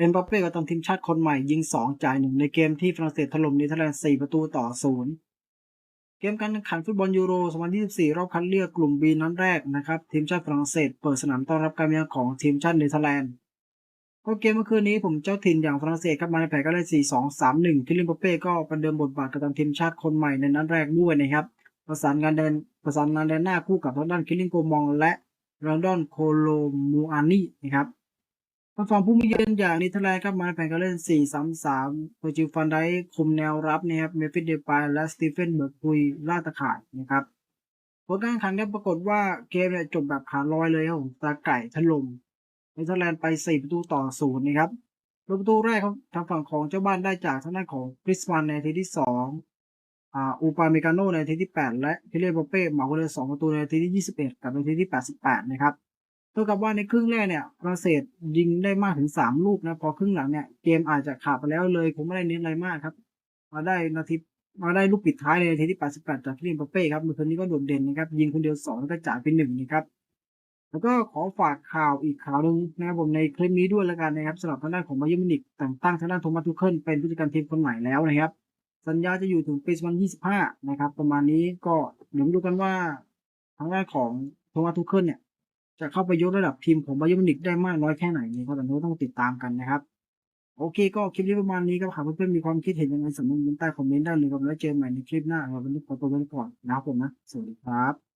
เอ็มบัปเป้กับตันทีมชาติคนใหม่ยิง 2 จ่ายหนึ่งในเกมที่ฝรั่งเศสถล่มเนเธอร์แลนด์4ประตูต่อ 0 เกมการแข่งขันฟุตบอลยูโร 2024 รอบคัดเลือกกลุ่ม B นัดแรกนะครับทีมชาติฝรั่งเศสเปิดสนามต้อนรับการมาเยือนของทีมชาติเนเธอร์แลนด์ก็เกมเมื่อคืนนี้ผมเจ้าถิ่นอย่างฝรั่งเศสครับมาในแผนการเล่น4-2-3-1 ที่ลิมบัปเป้ก็ประเดิมบทบาทกับตันทีมชาติคนใหม่ในนัดแรกด้วยนะครับประสานงานเดินประสานงานเดินหน้าคู่กับทางด้านคิลลิงโกมองและรอนดอนโคโลมูอานีนะครับ ทางฝั่งผู้มีเยือนอย่างนเธอร์แลนด์ครับมาในแผนการเล่น 4-3-3โดยจิฟันไดคุมแนวรับนะครับเมฟิสเดปายและสตีเฟนเบิร์กคุยล่าตะข่ายนะครับผลการแข่งขันปรากฏว่าเกมเนี่ยจบแบบขาลอยเลยครับผมตาไก่ถล่มเนเธอร์แลนด์ไป 4 ประตูต่อศูนย์นะครับประตูแรกครับทางฝั่งของเจ้าบ้านได้จากทางด้านของคริสมันในทีที่ 2อ่าอูปาเมกาโนในทีที่ 8 และพิเลโปเป้เหมาไปเลย2ประตูในทีที่ 21 กับนทีที่ 88 นะครับ เท่ากับว่าในครึ่งแรกเนี่ยฝรั่งเศสยิงได้มากถึง3ลูกนะพอครึ่งหลังเนี่ยเกมอาจจะขาดไปแล้วเลยผมไม่ได้เน้นอะไรมากครับ มาได้นาทีมาได้ลูกปิดท้ายในนาทีที่ 88 จากพิเลโปเป้ครับมือคนนี้ก็โดดเด่นนะครับ ยิงคนเดียว 2 แล้วก็จ่ายไป1นะครับ แล้วก็ขอฝากข่าวอีกข่าวหนึ่งนะครับผมในคลิปนี้ด้วยแล้วกันนะครับสำหรับทางด้านของบาเยิร์นมินิกแต่งตั้งทางด้านโทมัสทูเคิลเป็นผู้จัดการทีมคนใหม่แล้วนะครับ สัญญาจะอยู่ถึงปี2025 นะครับ ประมาณนี้ก็เดี๋ยวดูกันว่าทางด้านของโทมัสทุกเคิลเนี่ย จะเข้าไปยกระดับทีมของบายิร์นมินิกได้มากน้อยแค่ไหนนี่ก็ตอนนี้ต้องติดตามกันนะครับโอเคก็คลิปนี้ประมาณนี้ครับหากเพื่อนๆมีความคิดเห็นยังไงสามารถยินใต้คอมเมนต์ได้เลยครับแล้วเจอกันใหม่ในคลิปหน้าครับวันนี้ขอตัวไปก่อนนะครับผมนะ สวัสดีครับ